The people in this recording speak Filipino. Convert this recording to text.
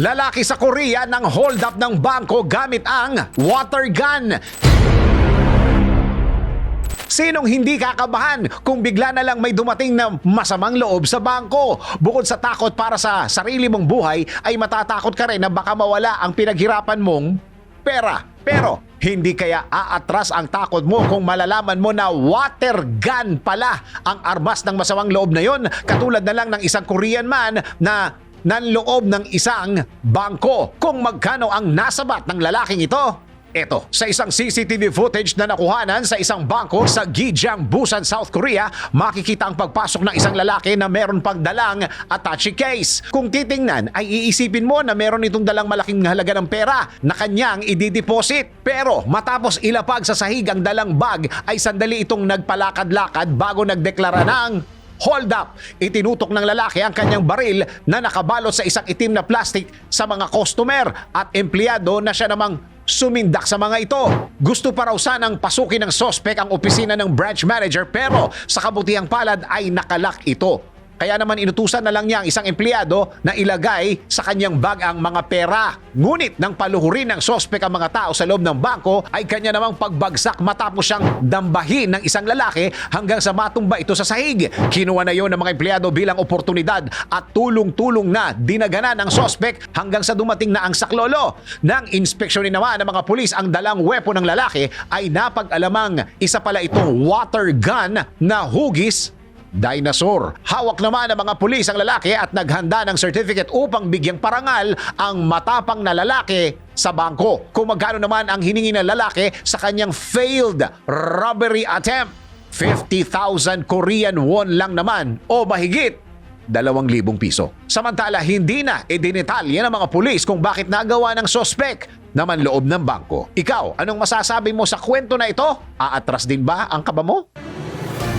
Lalaki sa Korea nang hold up ng bangko gamit ang water gun. Sinong hindi kakabahan kung bigla na lang may dumating na masamang loob sa bangko? Bukod sa takot para sa sarili mong buhay, ay matatakot ka rin na baka mawala ang pinaghirapan mong pera. Pero hindi kaya aatras ang takot mo kung malalaman mo na water gun pala ang armas ng masamang loob na yon katulad na lang ng isang Korean man na nanloob ng isang bangko. Kung magkano ang nasabat ng lalaking ito? Ito, sa isang CCTV footage na nakuhanan sa isang bangko sa Gijiang, Busan, South Korea, makikita ang pagpasok ng isang lalaki na meron pang dalang attache case. Kung titingnan, ay iisipin mo na meron itong dalang malaking halaga ng pera na kanyang idideposit. Pero matapos ilapag sa sahig ang dalang bag, ay sandali itong nagpalakad-lakad bago nagdeklara ng Hold up! Itinutok ng lalaki ang kanyang baril na nakabalot sa isang itim na plastic sa mga customer at empleyado na siya namang sumindak sa mga ito. Gusto pa raw sanang pasukin ng sospek ang opisina ng branch manager pero sa kabutihang palad ay nakalak ito. Kaya naman inutusan na lang niya ang isang empleyado na ilagay sa kanyang bag ang mga pera. Ngunit nang paluhurin ng sospek ang mga tao sa loob ng bangko ay kanya namang pagbagsak matapos siyang dambahin ng isang lalaki hanggang sa matumba ito sa sahig. Kinuha na yon ng mga empleyado bilang oportunidad at tulong-tulong na dinagana ng sospek hanggang sa dumating na ang saklolo. Nang inspeksyonin naman ng mga pulis ang dalang wepo ng lalaki ay napag-alamang isa pala itong water gun na hugis dinosaur. Hawak naman ng mga pulis ang lalaki at naghanda ng certificate upang bigyang parangal ang matapang na lalaki sa bangko. Kung magkano naman ang hiningi ng lalaki sa kanyang failed robbery attempt. 50,000 Korean won lang naman o mahigit 2,000 piso. Samantala, hindi na idinetalye ng mga pulis kung bakit nagawa ng sospek naman loob ng bangko. Ikaw, anong masasabi mo sa kwento na ito? Aatras din ba ang kaba mo?